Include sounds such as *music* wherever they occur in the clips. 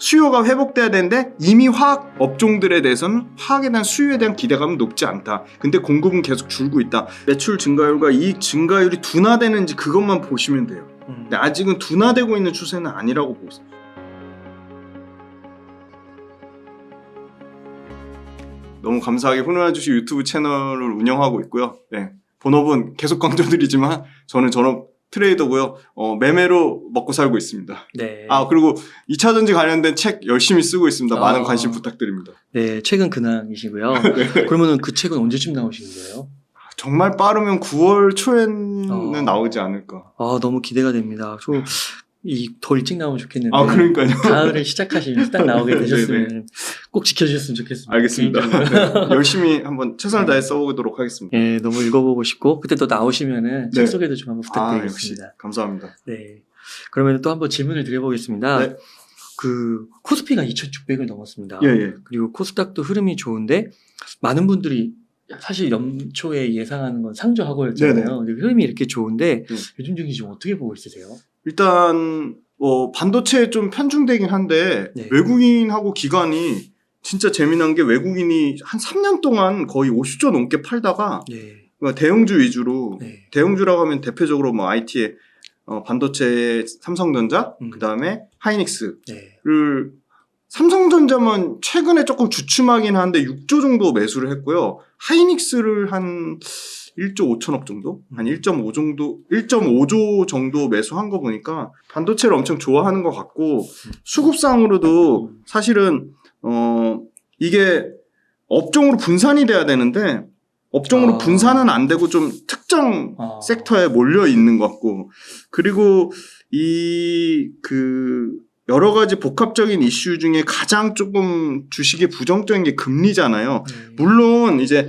수요가 회복돼야 되는데 이미 화학 업종들에 대해서는 화학에 대한 수요에 대한 기대감은 높지 않다. 근데 공급은 계속 줄고 있다. 매출 증가율과 이익 증가율이 둔화되는지 그것만 보시면 돼요. 음. 근데 아직은 둔화되고 있는 추세는 아니라고 보고 있습니다. 너무 감사하게 훈훈한 주식 유튜브 채널을 운영하고 있고요. 네. 본업은 계속 강조드리지만 저는 전업 트레이더고요. 어, 매매로 먹고 살고 있습니다. 네. 아 그리고 2차 전지 관련된 책 열심히 쓰고 있습니다. 많은 아. 관심 부탁드립니다. 네, 책은 근황이시고요. *laughs* 네. 그러면은 그 책은 언제쯤 나오시는 거예요? 정말 빠르면 9월 초에는 어. 나오지 않을까. 아, 너무 기대가 됩니다. 좀 이 더 일찍 나오면 좋겠는데. 아 그러니까요. 가을을 시작하시면 딱 나오게 네네. *laughs* 되셨으면 꼭 지켜주셨으면 좋겠습니다. 알겠습니다. 네. *laughs* 열심히 한번 최선을 다해 써보도록 하겠습니다. 예, 너무 읽어보고 싶고 그때 또 나오시면은 네. 책 소개도 좀 한번 아 부탁드리겠습니다. 감사합니다. 네. 그러면 또 한번 질문을 드려보겠습니다. 네. 그 코스피가 2,600을 넘었습니다. 예 예. 그리고 코스닥도 흐름이 좋은데 많은 분들이 사실 연초에 예상하는 건 상저하고였잖아요. 근데 흐름이 이렇게 좋은데 음. 요즘 중이 좀 어떻게 보고 있으세요? 일단 뭐 반도체에 좀 편중되긴 한데 네. 외국인하고 기관이 진짜 재미난 게 외국인이 한 3년 동안 거의 50조 넘게 팔다가 네. 그러니까 대형주 위주로 네. 대형주라고 하면 대표적으로 뭐 IT에 어, 반도체 삼성전자 음. 그다음에 하이닉스를 네. 삼성전자만 최근에 조금 주춤하긴 한데 6조 정도 매수를 했고요. 하이닉스를 한 1조 5천억 정도? 한 1.5 정도, 1.5조 정도 매수한 거 보니까 반도체를 엄청 좋아하는 것 같고 수급상으로도 사실은 어 이게 업종으로 분산이 돼야 되는데 업종으로 아. 분산은 안 되고 좀 특정 아. 섹터에 몰려 있는 것 같고 그리고 이 그 여러 가지 복합적인 이슈 중에 가장 조금 주식에 부정적인 게 금리잖아요. 네. 물론 이제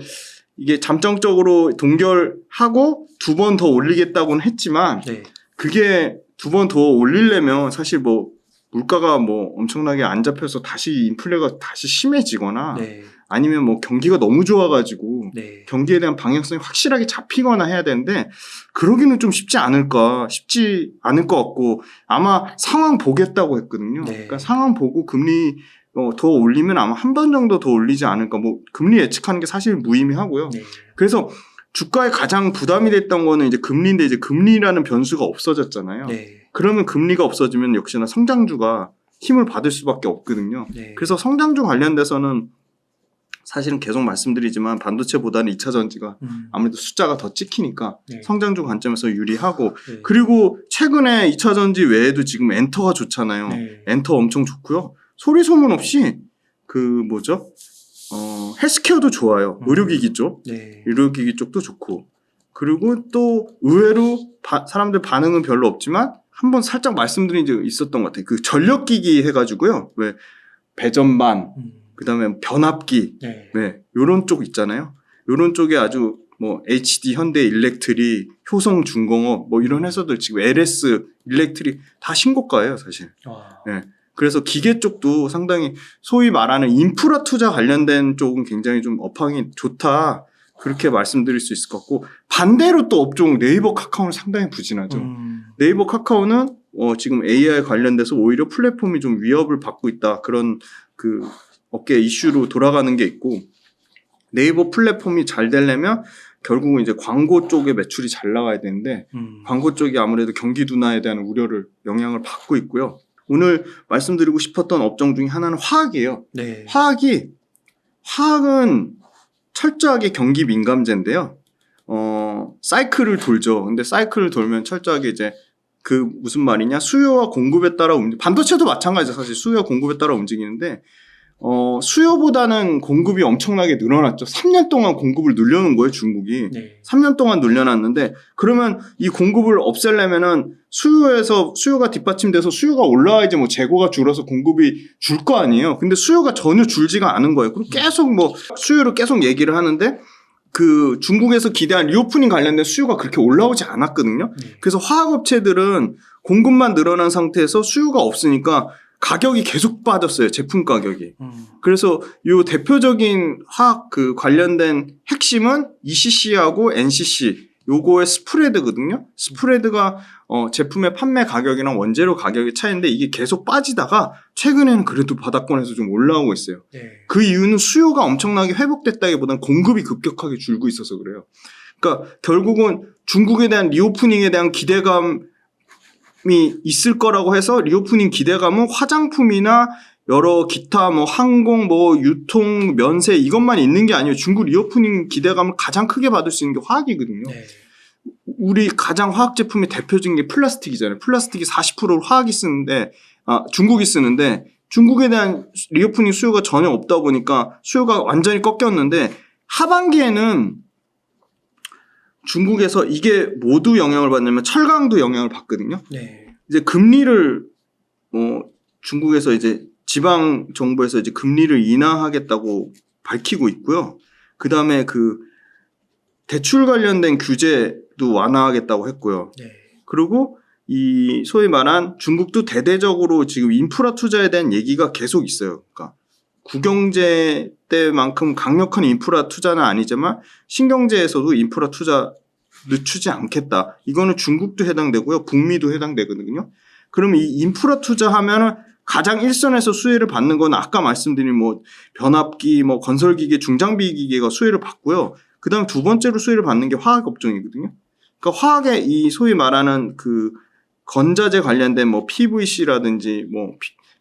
이게 잠정적으로 동결하고 두 번 더 올리겠다고는 했지만 네. 그게 두 번 더 올리려면 사실 뭐 물가가 뭐 엄청나게 안 잡혀서 다시 인플레가 다시 심해지거나 네. 아니면 뭐 경기가 너무 좋아가지고 네. 경기에 대한 방향성이 확실하게 잡히거나 해야 되는데 그러기는 좀 쉽지 않을까 쉽지 않을 것 같고 아마 상황 보겠다고 했거든요. 네. 그러니까 상황 보고 금리 어, 더 올리면 아마 한 번 정도 더 올리지 않을까. 뭐 금리 예측하는 게 사실 무의미하고요. 네. 그래서 주가에 가장 부담이 됐던 거는 이제 금리인데 이제 금리라는 변수가 없어졌잖아요. 네. 그러면 금리가 없어지면 역시나 성장주가 힘을 받을 수밖에 없거든요. 네. 그래서 성장주 관련돼서는 사실은 계속 말씀드리지만 반도체보다는 2차 전지가 음. 아무래도 숫자가 더 찍히니까 네. 성장주 관점에서 유리하고 네. 그리고 최근에 2차 전지 외에도 지금 엔터가 좋잖아요. 네. 엔터 엄청 좋고요. 소리 소문 없이 그 뭐죠? 어, 헬스케어도 좋아요. 음. 의료기기 쪽. 네. 의료기기 쪽도 좋고. 그리고 또 의외로 바- 사람들 반응은 별로 없지만 한 번 살짝 말씀드린 적이 있었던 것 같아요. 그 전력기기 해가지고요. 왜 배전반, 음. 그 다음에 변압기, 네. 네, 요런 쪽 있잖아요. 요런 쪽에 아주 뭐 HD, 현대, 일렉트리, 효성, 중공업 뭐 이런 회사들 지금 LS, 일렉트리 다 신고가예요, 사실. 와. 네. 그래서 기계 쪽도 상당히 소위 말하는 인프라 투자 관련된 쪽은 굉장히 좀 업황이 좋다. 그렇게 말씀드릴 수 있을 것 같고 반대로 또 업종 네이버 카카오는 상당히 부진하죠. 음. 네이버 카카오는 어, 지금 AI 관련돼서 오히려 플랫폼이 좀 위협을 받고 있다. 그런 그 업계 이슈로 돌아가는 게 있고 네이버 플랫폼이 잘 되려면 결국은 이제 광고 쪽에 매출이 잘 나가야 되는데 음. 광고 쪽이 아무래도 경기 둔화에 대한 우려를 영향을 받고 있고요. 오늘 말씀드리고 싶었던 업종 중에 하나는 화학이에요. 네. 화학이 화학은 철저하게 경기 민감제인데요. 어, 사이클을 돌죠. 근데 사이클을 돌면 철저하게 이제 그 무슨 말이냐 수요와 공급에 따라 움직 반도체도 마찬가지죠. 사실 수요와 공급에 따라 움직이는데 어, 수요보다는 공급이 엄청나게 늘어났죠. 3년 동안 공급을 늘려놓은 거예요, 중국이. 네. 3년 동안 늘려놨는데 그러면 이 공급을 없애려면은 수요에서 수요가 뒷받침돼서 수요가 올라와야지 뭐 재고가 줄어서 공급이 줄 거 아니에요. 근데 수요가 전혀 줄지가 않은 거예요. 그리고 계속 뭐 수요를 계속 얘기를 하는데 그 중국에서 기대한 리오프닝 관련된 수요가 그렇게 올라오지 않았거든요. 네. 그래서 화학업체들은 공급만 늘어난 상태에서 수요가 없으니까 가격이 계속 빠졌어요. 제품 가격이. 음. 그래서 요 대표적인 화학 그 관련된 핵심은 ECC하고 NCC 요거의 스프레드거든요. 스프레드가 어, 제품의 판매 가격이랑 원재료 가격의 차이인데 이게 계속 빠지다가 최근에는 그래도 바닥권에서 좀 올라오고 있어요. 네. 그 이유는 수요가 엄청나게 회복됐다기보다는 공급이 급격하게 줄고 있어서 그래요. 그러니까 결국은 중국에 대한 리오프닝에 대한 기대감이 있을 거라고 해서 리오프닝 기대감은 화장품이나 여러 기타 뭐 항공 뭐 유통 면세 이것만 있는 게 아니에요. 중국 리오프닝 기대감을 가장 크게 받을 수 있는 게 화학이거든요. 네. 우리 가장 화학 제품의 대표적인 게 플라스틱이잖아요. 플라스틱이 40%를 화학이 쓰는데 아 중국이 쓰는데 중국에 대한 리오프닝 수요가 전혀 없다 보니까 수요가 완전히 꺾였는데 하반기에는 중국에서 이게 모두 영향을 받냐면 철강도 영향을 받거든요. 네. 이제 금리를 뭐 중국에서 이제 지방 정부에서 이제 금리를 인하하겠다고 밝히고 있고요. 그 다음에 그 대출 관련된 규제도 완화하겠다고 했고요. 네. 그리고 이 소위 말한 중국도 대대적으로 지금 인프라 투자에 대한 얘기가 계속 있어요. 그러니까 국경제 때만큼 강력한 인프라 투자는 아니지만 신경제에서도 인프라 투자 늦추지 않겠다. 이거는 중국도 해당되고요. 북미도 해당되거든요. 그러면 이 인프라 투자하면은 가장 일선에서 수혜를 받는 건 아까 말씀드린 뭐 변압기, 뭐 건설기계, 중장비 기계가 수혜를 받고요. 그 다음 두 번째로 수혜를 받는 게 화학 업종이거든요. 그러니까 화학의 이 소위 말하는 그 건자재 관련된 뭐 PVC라든지 뭐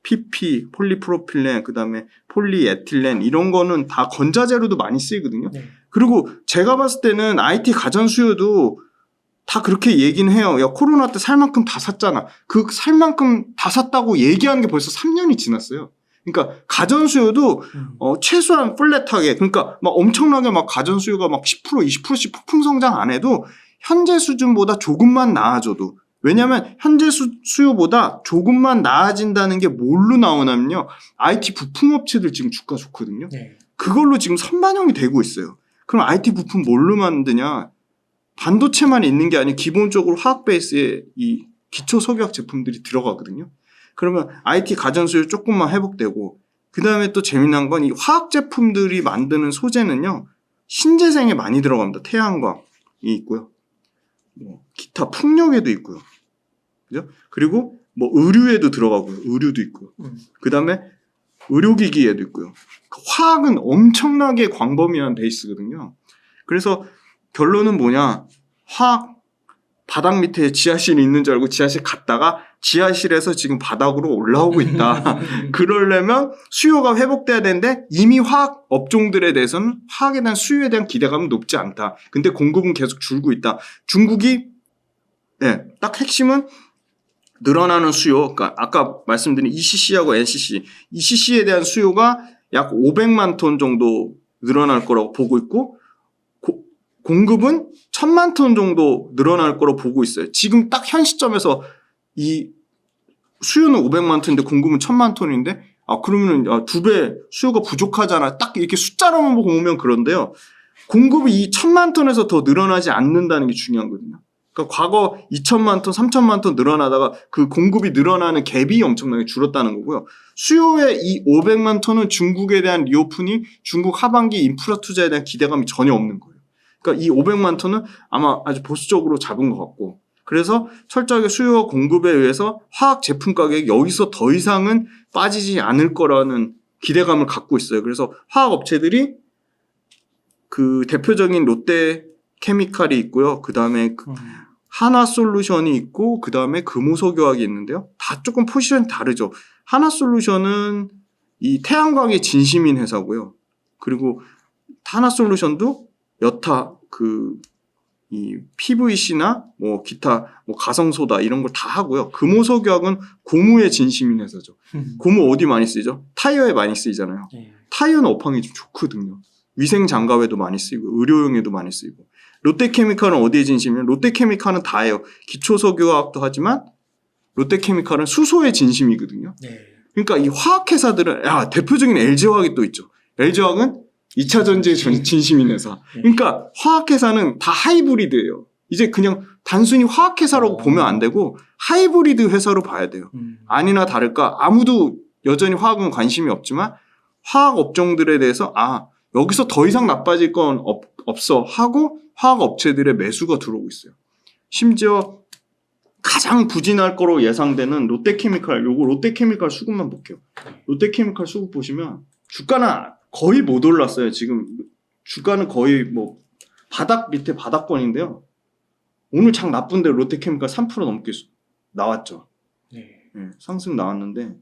PP, 폴리프로필렌, 그 다음에 폴리에틸렌 이런 거는 다 건자재로도 많이 쓰이거든요. 네. 그리고 제가 봤을 때는 IT 가전 수요도 다 그렇게 얘기는 해요. 야, 코로나 때 살 만큼 다 샀잖아. 그 살 만큼 다 샀다고 얘기하는 게 벌써 3년이 지났어요. 그러니까 가전 수요도 음. 어, 최소한 플랫하게 그러니까 막 엄청나게 막 가전 수요가 막 10% 20%씩 폭풍 성장 안 해도 현재 수준보다 조금만 나아져도 왜냐하면 현재 수, 수요보다 조금만 나아진다는 게 뭘로 나오냐면요. IT 부품 업체들 지금 주가 좋거든요. 네. 그걸로 지금 선반영이 되고 있어요. 그럼 IT 부품 뭘로 만드냐? 반도체만 있는 게 아니고 기본적으로 화학 베이스에 이 기초 석유학 제품들이 들어가거든요. 그러면 IT 가전 수요 조금만 회복되고 그 다음에 또 재미난 건 이 화학 제품들이 만드는 소재는요 신재생에 많이 들어갑니다. 태양광이 있고요, 뭐 기타 풍력에도 있고요, 그죠? 그리고 뭐 의류에도 들어가고요, 의류도 있고요. 음. 그 다음에 의료기기에도 있고요. 그 화학은 엄청나게 광범위한 베이스거든요. 그래서 결론은 뭐냐? 화학 바닥 밑에 지하실이 있는 줄 알고 지하실 갔다가 지하실에서 지금 바닥으로 올라오고 있다. *laughs* 그러려면 수요가 회복돼야 되는데 이미 화학 업종들에 대해서는 화학에 대한 수요에 대한 기대감은 높지 않다. 근데 공급은 계속 줄고 있다. 중국이 예, 딱 핵심은 늘어나는 수요. 그러니까 아까 말씀드린 ECC하고 NCC, ECC에 대한 수요가 약 500만 톤 정도 늘어날 거라고 보고 있고 고- 공급은 1000만 톤 정도 늘어날 거라고 보고 있어요. 지금 딱 현 시점에서 이 수요는 500만 톤인데 공급은 1000만 톤인데 아 그러면은 아, 두배 수요가 부족하잖아. 딱 이렇게 숫자로만 보면 그런데요. 공급이 이 1000만 톤에서 더 늘어나지 않는다는 게 중요한 거거든요. 그러니까 과거 2천만 톤, 3천만 톤 늘어나다가 그 공급이 늘어나는 갭이 엄청나게 줄었다는 거고요. 수요의 이 500만 톤은 중국에 대한 리오프닝, 중국 하반기 인프라 투자에 대한 기대감이 전혀 없는 거예요. 그러니까 이 500만 톤은 아마 아주 보수적으로 잡은 것 같고 그래서 철저하게 수요와 공급에 의해서 화학 제품 가격이 여기서 더 이상은 빠지지 않을 거라는 기대감을 갖고 있어요. 그래서 화학 업체들이 그 대표적인 롯데 케미칼이 있고요. 그 다음에 음. 하나 솔루션이 있고 그 다음에 금호석유학이 있는데요. 다 조금 포지션이 다르죠. 하나 솔루션은 이 태양광의 진심인 회사고요. 그리고 하나 솔루션도 여타 그 이 PVC나 뭐 기타 뭐 가성소다 이런 걸 다 하고요. 금호석유학은 고무의 진심인 회사죠. 음. 고무 어디 많이 쓰이죠? 타이어에 많이 쓰이잖아요. 네. 타이어는 업황이 좀 좋거든요. 위생 장갑에도 많이 쓰이고 의료용에도 많이 쓰이고 롯데케미칼은 어디에 진심이면 롯데케미칼은 다예요. 기초석유화학도 하지만 롯데케미칼은 수소의 진심이거든요. 네. 그러니까 이 화학회사들은 야 대표적인 LG화학이 또 있죠. LG화학은 2차 전지의 전- 진심인 회사. 그러니까 화학회사는 다 하이브리드예요. 이제 그냥 단순히 화학회사라고 어. 보면 안 되고 하이브리드 회사로 봐야 돼요. 음. 아니나 다를까 아무도 여전히 화학은 관심이 없지만 화학 업종들에 대해서 아 여기서 더 이상 나빠질 건 없, 없어 하고 화학 업체들의 매수가 들어오고 있어요. 심지어 가장 부진할 거로 예상되는 롯데케미칼 요거 롯데케미칼 수급만 볼게요. 롯데케미칼 수급 보시면 주가는 거의 못 올랐어요. 지금 주가는 거의 뭐 바닥 밑에 바닥권인데요. 오늘 장 나쁜데 롯데케미칼 3% 넘게 수- 나왔죠. 네. 예, 상승 나왔는데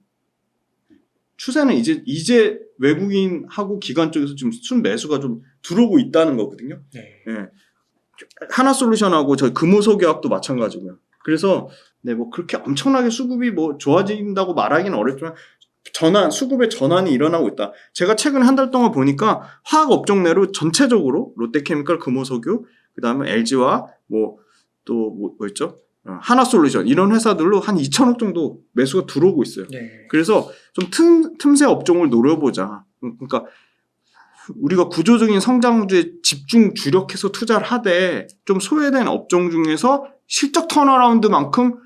추세는 이제 이제 외국인하고 기관 쪽에서 지금 순 매수가 좀 들어오고 있다는 거거든요. 네. 예. 하나 솔루션하고 저희 금호석유학도 마찬가지고요. 그래서 네 뭐 그렇게 엄청나게 수급이 뭐 좋아진다고 말하기는 어렵지만 전환 수급의 전환이 일어나고 있다. 제가 최근 한 달 동안 보니까 화학 업종 내로 전체적으로 롯데케미칼, 금호석유, 그다음에 LG와 뭐 또 뭐, 뭐였죠? 어, 하나솔루션 이런 회사들로 한 2천억 정도 매수가 들어오고 있어요. 네. 그래서 좀 틈, 틈새 업종을 노려보자. 그러니까 우리가 구조적인 성장주에 집중 주력해서 투자를 하되 좀 소외된 업종 중에서 실적 턴어라운드만큼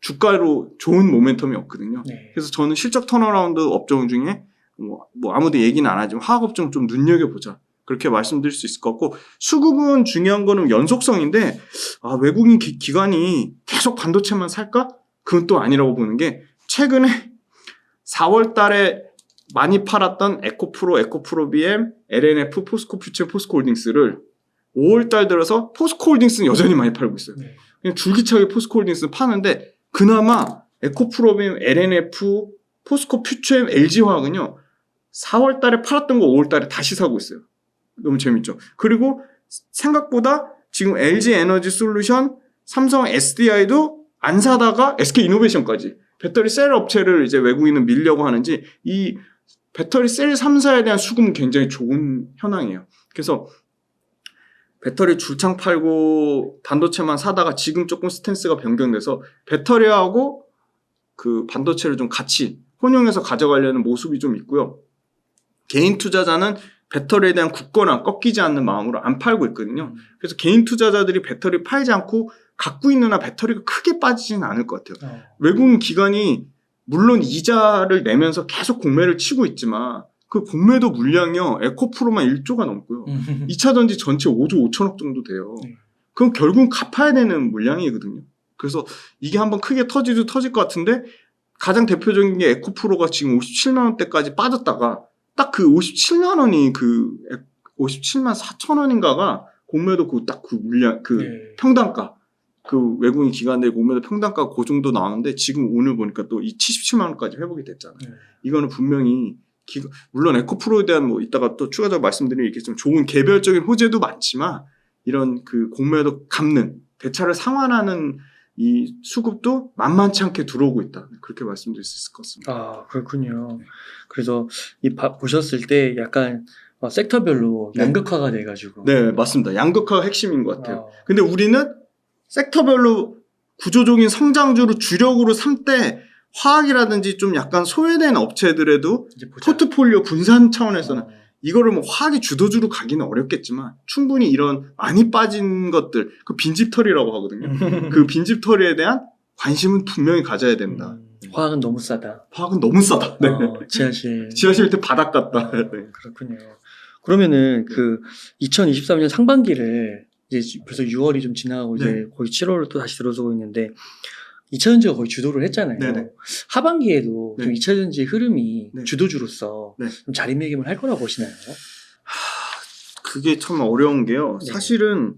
주가로 좋은 모멘텀이 없거든요. 네. 그래서 저는 실적 턴어라운드 업종 중에 뭐, 뭐 아무도 얘기는 안 하지만 화학 업종 좀 눈여겨보자. 그렇게 말씀드릴 수 있을 것 같고 수급은 중요한 거는 연속성인데 아, 외국인 기, 기관이 계속 반도체만 살까? 그건 또 아니라고 보는 게 최근에 4월 달에 많이 팔았던 에코프로, 에코프로 BM, LNF, 포스코 퓨처, 포스코 홀딩스를 5월 달 들어서 포스코 홀딩스는 여전히 많이 팔고 있어요. 네. 그냥 줄기차게 포스코 홀딩스는 파는데 그나마 에코프로빔, LNF, 포스코 퓨처엠, LG화학은요 4월 달에 팔았던 거 5월 달에 다시 사고 있어요. 너무 재밌죠. 그리고 생각보다 지금 LG 에너지 솔루션, 삼성 SDI도 안 사다가 SK 이노베이션까지 배터리 셀 업체를 이제 외국인은 밀려고 하는지 이 배터리 셀 3사에 대한 수급은 굉장히 좋은 현황이에요. 그래서 배터리 줄창 팔고 단도체만 사다가 지금 조금 스탠스가 변경돼서 배터리하고 그 반도체를 좀 같이 혼용해서 가져가려는 모습이 좀 있고요. 개인 투자자는 배터리에 대한 굳건함, 꺾이지 않는 마음으로 안 팔고 있거든요. 그래서 개인 투자자들이 배터리 팔지 않고 갖고 있는 한 배터리가 크게 빠지진 않을 것 같아요. 어. 외국인 기관이 물론 이자를 내면서 계속 공매를 치고 있지만 그 공매도 물량이요. 에코프로만 1조가 넘고요. 음. 2차 전지 전체 5조 5천억 정도 돼요. 네. 그럼 결국은 갚아야 되는 물량이거든요. 그래서 이게 한번 크게 터지도 터질 것 같은데 가장 대표적인 게 에코프로가 지금 57만 원대까지 빠졌다가 딱 그 57만 원이 그 57만 4천 원인가가 공매도 그 딱그 물량 그 네. 평단가 그 외국인 기관들 공매도 평단가 그 정도 나오는데 지금 오늘 보니까 또 이 77만 원까지 회복이 됐잖아요. 네. 이거는 분명히 기- 물론 에코프로에 대한 뭐 이따가 또 추가적으로 말씀드리면 이게 좀 좋은 개별적인 호재도 많지만 이런 그 공매도 갚는 대차를 상환하는 이 수급도 만만치 않게 들어오고 있다 그렇게 말씀드릴 수 있을 것 같습니다. 아 그렇군요. 그래서 이 바- 보셨을 때 약간 어, 섹터별로 네. 양극화가 돼가지고. 네 맞습니다. 양극화가 핵심인 것 같아요. 어, 근데 우리는 섹터별로 구조적인 성장주로 주력으로 삼 때 화학이라든지 좀 약간 소외된 업체들에도. 포트폴리오 분산 차원에서는 어, 이거를 뭐 화학이 주도주로 가기는 어렵겠지만 충분히 이런 많이 빠진 것들 그 빈집털이라고 하거든요. 그 *laughs* 빈집털이에 대한 관심은 분명히 가져야 된다. 음, 화학은 너무 싸다. 화학은 너무 싸다. 네. 어, 지하실. *laughs* 지하실 때 바닥 같다. 네. 그렇군요. 그러면은 그 2023년 상반기를 이제 벌써 6월이 좀 지나가고 네. 이제 거의 7월로 또 다시 들어서고 있는데 2차 전지가 거의 주도를 했잖아요. 네네. 하반기에도 네. 좀 2차 전지 흐름이 네. 주도주로서 네. 좀 자리매김을 할 거라고 보시나요? 그게 참 어려운 게요. 네. 사실은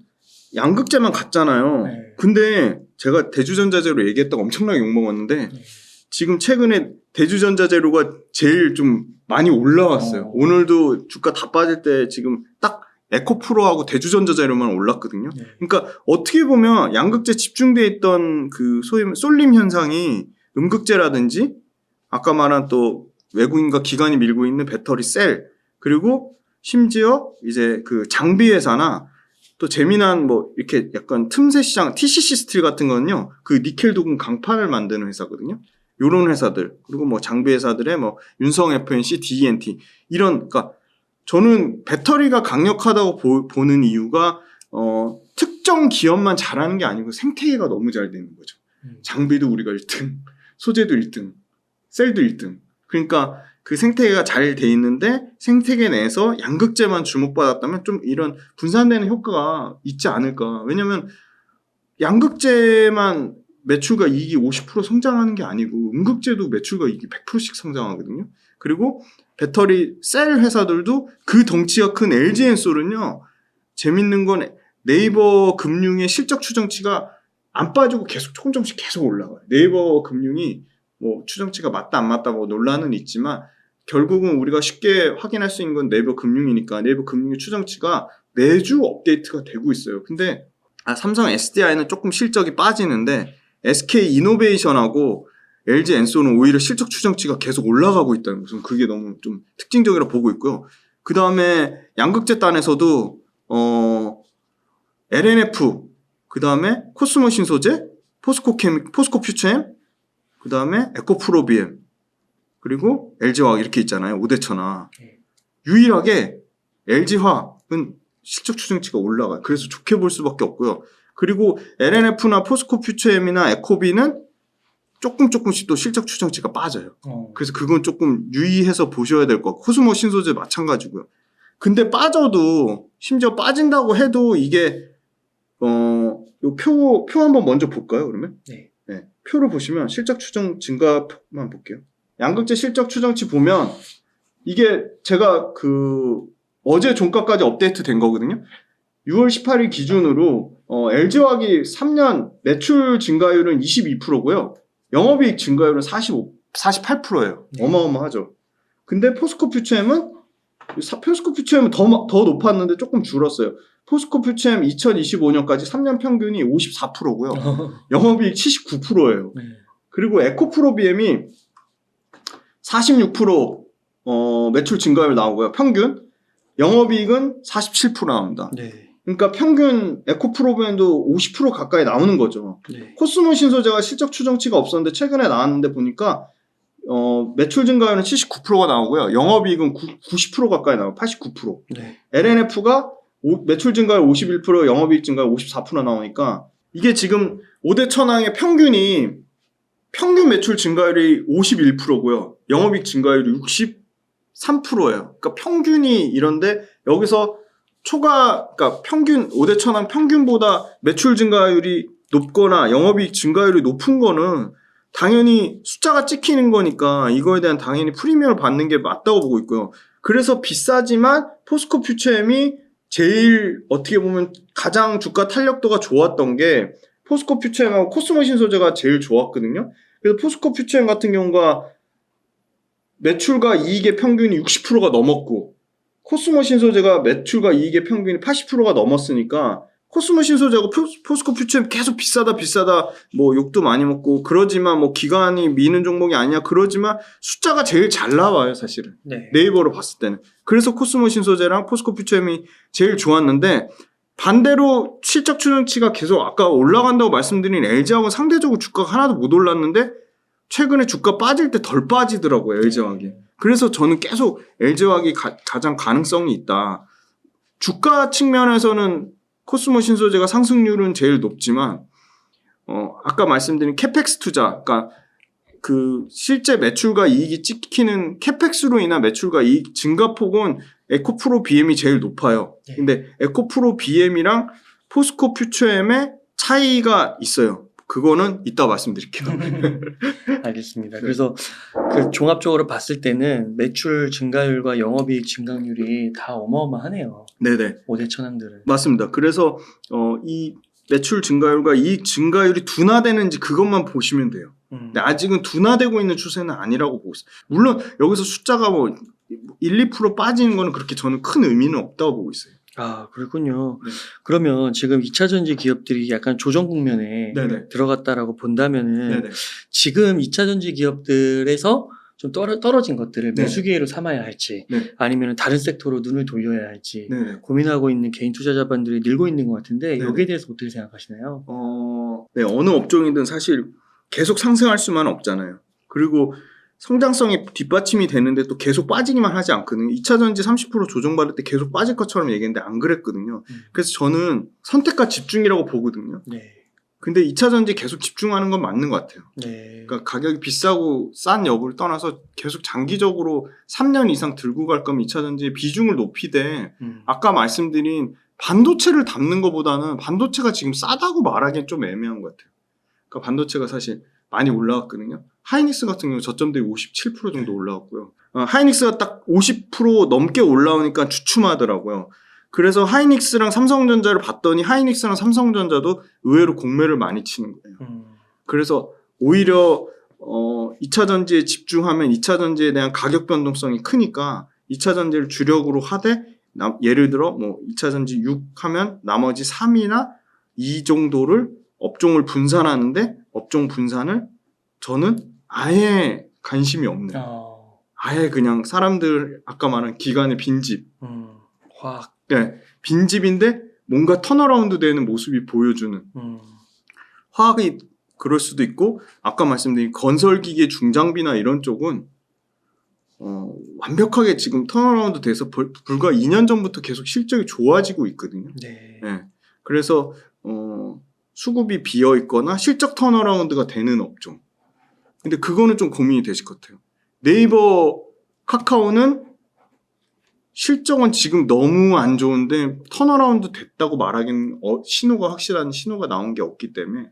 양극재만 갔잖아요. 네. 근데 제가 대주전자재로 얘기했다가 엄청나게 욕먹었는데 네. 지금 최근에 대주전자재료가 제일 좀 많이 올라왔어요. 어. 오늘도 주가 다 빠질 때 지금 딱 에코프로하고 대주전자재료만 올랐거든요. 네. 그러니까 어떻게 보면 양극재 집중돼 있던 그 소위 쏠림 현상이 음극재라든지 아까 말한 또 외국인과 기관이 밀고 있는 배터리 셀 그리고 심지어 이제 그 장비 회사나 또 재미난 뭐 이렇게 약간 틈새 시장 TCC 스틸 같은 거는요 그 니켈 도금 강판을 만드는 회사거든요. 요런 회사들 그리고 뭐 장비 회사들의 뭐 윤성 FNC, DNT 이런 그러니까 저는 배터리가 강력하다고 보, 보는 이유가 어 특정 기업만 잘하는 게 아니고 생태계가 너무 잘 되는 거죠. 음. 장비도 우리가 1등, 소재도 1등, 셀도 1등. 그러니까 그 생태계가 잘 돼 있는데 생태계 내에서 양극재만 주목받았다면 좀 이런 분산되는 효과가 있지 않을까. 왜냐면 양극재만 매출과 이익이 50% 성장하는 게 아니고 음극재도 매출과 이익이 100%씩 성장하거든요. 그리고 배터리 셀 회사들도 그 덩치가 큰 LG엔솔은요. 재밌는 건 네이버 금융의 실적 추정치가 안 빠지고 계속 조금 조금씩 계속 올라가요. 네이버 금융이 뭐 추정치가 맞다 안 맞다 뭐 논란은 있지만 결국은 우리가 쉽게 확인할 수 있는 건 네이버 금융이니까 네이버 금융의 추정치가 매주 업데이트가 되고 있어요. 근데 아, 삼성 SDI는 조금 실적이 빠지는데 SK 이노베이션하고 LG 엔소는 오히려 실적 추정치가 계속 올라가고 있다는 것은 그게 너무 좀 특징적이라 보고 있고요. 그 다음에 양극재 단에서도 어 LNF 그 다음에 코스모 신소재, 포스코 케미, 포스코 퓨처엠, 그 다음에 에코프로비엠 그리고 LG화학 이렇게 있잖아요. 5대천하 네. 유일하게 LG화학은 실적 추정치가 올라가요. 그래서 좋게 볼 수밖에 없고요. 그리고 LNF나 포스코 퓨처엠이나 에코비는 조금 조금씩 또 실적 추정치가 빠져요. 어. 그래서 그건 조금 유의해서 보셔야 될 것 같고 코스모 신소재 마찬가지고요. 근데 빠져도 심지어 빠진다고 해도 이게 어표표 표 한번 먼저 볼까요? 그러면 네. 표를 보시면 실적 추정 증가만 볼게요. 양극재 실적 추정치 보면 이게 제가 그 어제 종가까지 업데이트 된 거거든요. 6월 18일 기준으로 어, LG화학이 3년 매출 증가율은 22%고요. 영업이익 증가율은 45, 48%예요. 네. 어마어마하죠. 근데 포스코 퓨처엠은 사- 포스코 퓨처엠은 더, 마- 더 높았는데 조금 줄었어요. 포스코 퓨처엠 2025년까지 3년 평균이 54%고요. 영업이익 79%예요. 네. 그리고 에코프로비엠이 46% 어, 매출 증가율 나오고요. 평균 영업이익은 47% 나옵니다. 네. 그러니까 평균 에코프로비엠도 50% 가까이 나오는 거죠. 네. 코스모 신소재가 실적 추정치가 없었는데 최근에 나왔는데 보니까 어, 매출 증가율은 79%가 나오고요. 영업이익은 90% 가까이 나와요. 89%. 네. LNF가 매출 증가율 51%, 영업이익 증가율 54% 나오니까 이게 지금 5대 천왕의 평균이 평균 매출 증가율이 51%고요. 영업이익 증가율이 63%예요. 그러니까 평균이 이런데 여기서 초과 그러니까 평균 5대 천왕 평균보다 매출 증가율이 높거나 영업이익 증가율이 높은 거는 당연히 숫자가 찍히는 거니까 이거에 대한 당연히 프리미엄을 받는 게 맞다고 보고 있고요. 그래서 비싸지만 포스코 퓨처엠이 제일 어떻게 보면 가장 주가 탄력도가 좋았던 게 포스코 퓨처엠하고 코스모 신소재가 제일 좋았거든요. 그래서 포스코 퓨처엠 같은 경우가 매출과 이익의 평균이 60%가 넘었고 코스모 신소재가 매출과 이익의 평균이 80%가 넘었으니까 코스모 신소재하고 포- 포스코 퓨처엠 계속 비싸다 비싸다 뭐 욕도 많이 먹고 그러지만 뭐 기관이 미는 종목이 아니야 그러지만 숫자가 제일 잘 나와요 사실은. 네. 네이버로 봤을 때는. 그래서 코스모 신소재랑 포스코 퓨처엠이 제일 좋았는데 반대로 실적 추정치가 계속 아까 올라간다고 말씀드린 LG하고는 상대적으로 주가가 하나도 못 올랐는데 최근에 주가 빠질 때 덜 빠지더라고요 LG화학이 그래서 저는 계속 LG화학이 가, 장 가능성이 있다 주가 측면에서는 코스모 신소재가 상승률은 제일 높지만 어 아까 말씀드린 캐펙스 투자 그러니까 그 실제 매출과 이익이 찍히는 캐펙스로 인한 매출과 이익 증가폭은 에코프로 BM이 제일 높아요. 네. 근데 에코프로 BM이랑 포스코 퓨처엠의 차이가 있어요. 그거는 이따 말씀드릴게요. *laughs* 알겠습니다. 그래서 그 종합적으로 봤을 때는 매출 증가율과 영업이익 증가율이 다 어마어마하네요. 네네. 5대 천왕들은. 맞습니다. 그래서 어, 이 매출 증가율과 이익 증가율이 둔화되는지 그것만 보시면 돼요. 음. 근데 아직은 둔화되고 있는 추세는 아니라고 보고 있어요. 물론 여기서 숫자가 뭐 1, 2% 빠지는 거는 그렇게 저는 큰 의미는 없다고 보고 있어요. 아, 그렇군요. 네. 그러면 지금 2차 전지 기업들이 약간 조정 국면에 네네. 들어갔다라고 본다면은 네네. 지금 2차 전지 기업들에서 좀 떨어, 떨어진 것들을 네. 매수 기회로 삼아야 할지 네. 아니면 다른 섹터로 눈을 돌려야 할지 네네. 고민하고 있는 개인 투자자분들이 늘고 있는 것 같은데. 여기에 대해서 어떻게 생각하시나요? 어, 네, 어느 업종이든 사실 계속 상승할 수만 없잖아요. 그리고 성장성이 뒷받침이 되는데 또 계속 빠지기만 하지 않거든요. 2차 전지 30% 조정받을 때 계속 빠질 것처럼 얘기했는데 안 그랬거든요. 음. 그래서 저는 선택과 집중이라고 보거든요. 네. 근데 2차 전지에 계속 집중하는 건 맞는 것 같아요. 네. 그러니까 가격이 비싸고 싼 여부를 떠나서 계속 장기적으로 3년 이상 들고 갈 거면 2차 전지의 비중을 높이되 음. 아까 말씀드린 반도체를 담는 것보다는 반도체가 지금 싸다고 말하기엔 좀 애매한 것 같아요. 그러니까 반도체가 사실 많이 올라갔거든요. 하이닉스 같은 경우 저점 대비 57% 정도 올라왔고요. 어, 하이닉스가 딱 50% 넘게 올라오니까 주춤하더라고요. 그래서 하이닉스랑 삼성전자를 봤더니 하이닉스랑 삼성전자도 의외로 공매를 많이 치는 거예요. 음. 그래서 오히려 어 2차 전지에 집중하면 2차 전지에 대한 가격 변동성이 크니까 2차 전지를 주력으로 하되 나- 예를 들어 뭐 2차 전지 6 하면 나머지 3이나 2 정도를 업종을 분산하는데 업종 분산을 저는 아예 관심이 없는 어. 아예 그냥 사람들 아까 말한 기간의 빈집 음. 화학. 네, 빈집인데 뭔가 턴어라운드 되는 모습이 보여주는 음. 화학이 그럴 수도 있고 아까 말씀드린 건설기계 중장비나 이런 쪽은 어, 완벽하게 지금 턴어라운드 돼서 벌- 불과 2년 전부터 계속 실적이 좋아지고 있거든요. 네. 네. 그래서 어, 수급이 비어 있거나 실적 턴어라운드가 되는 업종. 근데 그거는 좀 고민이 되실 것 같아요. 네이버, 카카오는 실적은 지금 너무 안 좋은데 턴어라운드 됐다고 말하기는 어, 신호가 확실한 신호가 나온 게 없기 때문에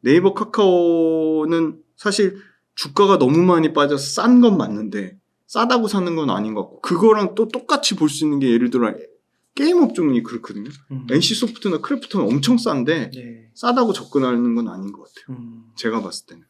네이버 카카오는 사실 주가가 너무 많이 빠져서 싼 건 맞는데 싸다고 사는 건 아닌 것 같고 그거랑 또 똑같이 볼 수 있는 게 예를 들어 게임 업종이 그렇거든요. 음. NC 소프트나 크래프트는 엄청 싼데 네. 싸다고 접근하는 건 아닌 것 같아요. 음. 제가 봤을 때는.